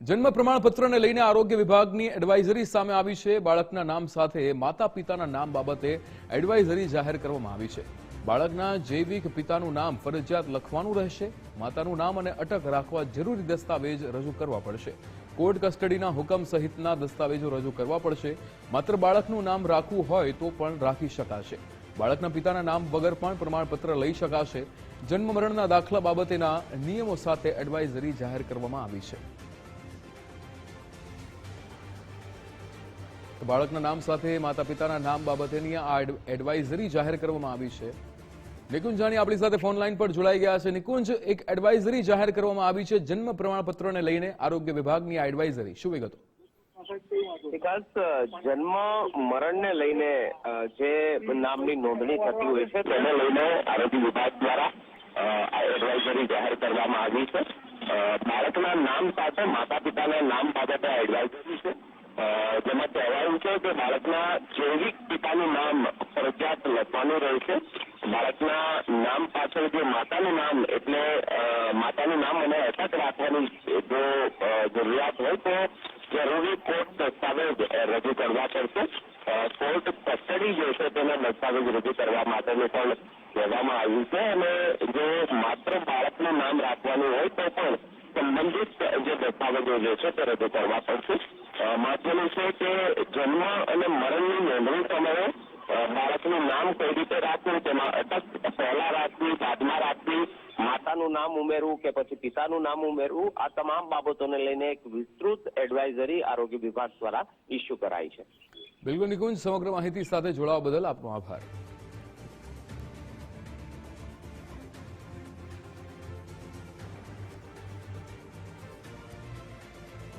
જન્મ પ્રમાણપત્રને લઈને આરોગ્ય વિભાગની એડવાઇઝરી સામે આવી છે. બાળકના નામ સાથે માતા પિતાના નામ બાબતે એડવાઇઝરી જાહેર કરવામાં આવી છે. બાળકના જૈવિક પિતાનું નામ ફરજિયાત લખવાનું રહેશે. માતાનું નામ અને અટક રાખવા જરૂરી દસ્તાવેજ રજૂ કરવા પડશે. કોર્ટ કસ્ટડીના હુકમ સહિતના દસ્તાવેજો રજૂ કરવા પડશે. માત્ર બાળકનું નામ રાખવું હોય તો પણ રાખી શકાશે. બાળકના પિતાના નામ વગર પણ પ્રમાણપત્ર લઈ શકાશે. જન્મ મરણના દાખલા બાબતેના નિયમો સાથે એડવાઇઝરી જાહેર કરવામાં આવી છે. બાળકના નામ સાથે માતા પિતાના નામ બાબતેની આ એડવાઇઝરી જાહેર કરવામાં આવી છે. નિકુંજ જાણી આપણી સાથે ફોન લાઈન પર જોડાઈ ગયા છે. નિકુંજ, એક એડવાઇઝરી જાહેર કરવામાં આવી છે જન્મ પ્રમાણપત્રને લઈને આરોગ્ય વિભાગની આ એડવાઇઝરી. શું વિગતો? વિકાસ જન્મ મરણને લઈને જે નામની નોંધણી થતી હોય છે તેને લઈને આરોગ્ય વિભાગ દ્વારા એડવાઇઝરી જાહેર કરવામાં આવી છે. બાળકના નામ સાથે માતા પિતાના નામ બાબતે આ એડવાઇઝરી છે અ, જેમાં કહેવાયું બાળકના જૈવિક પિતાનું નામ ફરજિયાત લખવાનું રહેશે બાળકના નામ પાછળ જે માતાનું નામ, એટલે માતાનું નામ અને અટક રાખવાની જો જરૂરિયાત હોય તો જરૂરી કોર્ટ દસ્તાવેજ રજૂ કરવા પડશે. કોર્ટ કસ્ટડી જે છે તેના દસ્તાવેજ રજૂ કરવા માટેનું પણ કહેવામાં આવ્યું છે. અને જો માત્ર બાળકનું નામ રાખવાનું હોય તો પણ જે દસ્તાવેજો જે છે તે રજૂ કરવા પડશે. મહત્વનું છે કે જન્મ અને મરણની નોંધણી સમયે બાળકનું નામ કઈ રીતે રાખવું, તેમાં અટક, પહેલા રાખવી, બાદમાં રાખવી, માતાનું નામ ઉમેરવું કે પછી પિતાનું નામ ઉમેરવું, આ તમામ બાબતોને લઈને એક વિસ્તૃત એડવાઇઝરી આરોગ્ય વિભાગ દ્વારા ઇસ્યુ કરાઈ છે. બિલકુલ નિકુંજ, સમગ્ર માહિતી સાથે જોડાવા બદલ આપનો આભાર.